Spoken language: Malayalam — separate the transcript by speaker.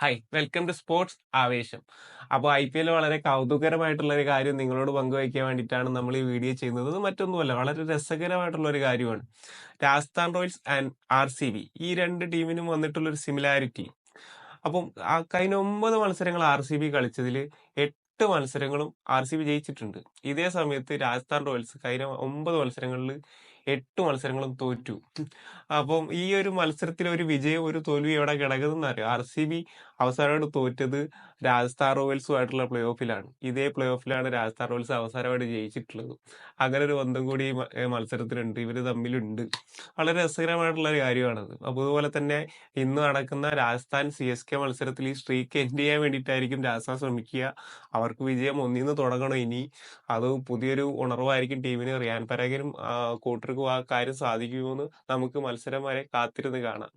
Speaker 1: ഹായ് വെൽക്കം ടു സ്പോർട്സ് ആവേശം അപ്പോൾ ഐ പി എൽ വളരെ കൗതുകരമായിട്ടുള്ള ഒരു കാര്യം നിങ്ങളോട് പങ്കുവയ്ക്കാൻ വേണ്ടിയിട്ടാണ് നമ്മൾ ഈ വീഡിയോ ചെയ്യുന്നത്. മറ്റൊന്നുമല്ല വളരെ രസകരമായിട്ടുള്ള ഒരു കാര്യമാണ്. Rajasthan Royals and R C B ഈ രണ്ട് ടീമിനും വന്നിട്ടുള്ള ഒരു സിമിലാരിറ്റി അപ്പം കഴിഞ്ഞ ഒമ്പത് മത്സരങ്ങൾ ആർ സി ബി കളിച്ചതിൽ എട്ട് മത്സരങ്ങളും ആർ സി ബി ജയിച്ചിട്ടുണ്ട്. ഇതേ സമയത്ത് രാജസ്ഥാൻ റോയൽസ് കഴിഞ്ഞ ഒമ്പത് മത്സരങ്ങളിൽ എട്ട് മത്സരങ്ങളും തോറ്റു. അപ്പം ഈ ഒരു മത്സരത്തിൽ ഒരു വിജയം ഒരു തോൽവി എവിടെ കിടക്കുന്നതെന്ന് അറിയാം? ആർ സി ബി അവസാനമായിട്ട് തോറ്റത് രാജസ്ഥാൻ റോയൽസുമായിട്ടുള്ള പ്ലേ ഓഫിലാണ് ഇതേ പ്ലേ ഓഫിലാണ് രാജസ്ഥാൻ റോയൽസ് അവസാനമായിട്ട് ജയിച്ചിട്ടുള്ളത്. അങ്ങനെ ഒരു ബന്ധം കൂടി ഈ മത്സരത്തിലുണ്ട്. ഇവർ തമ്മിലുണ്ട്. വളരെ രസകരമായിട്ടുള്ള ഒരു കാര്യമാണത്. അപ്പോൾ അതുപോലെ തന്നെ ഇന്ന് നടക്കുന്ന രാജസ്ഥാൻ സി എസ് കെ മത്സരത്തിൽ ഈ സ്ട്രീക്ക് എൻഡ് ചെയ്യാൻ വേണ്ടിയിട്ടായിരിക്കും രാജസ്ഥാൻ ശ്രമിക്കുക. അവർക്ക് വിജയം ഒന്നിന്ന് തുടങ്ങണം ഇനി. അത് പുതിയൊരു ഉണർവായിരിക്കും ടീമിന്. റിയാൻ പരാഗനും കൂട്ടർക്കും ആ കാര്യം സാധിക്കുമെന്ന് നമുക്ക് മത്സരം വരെ കാത്തിരുന്ന് കാണാം.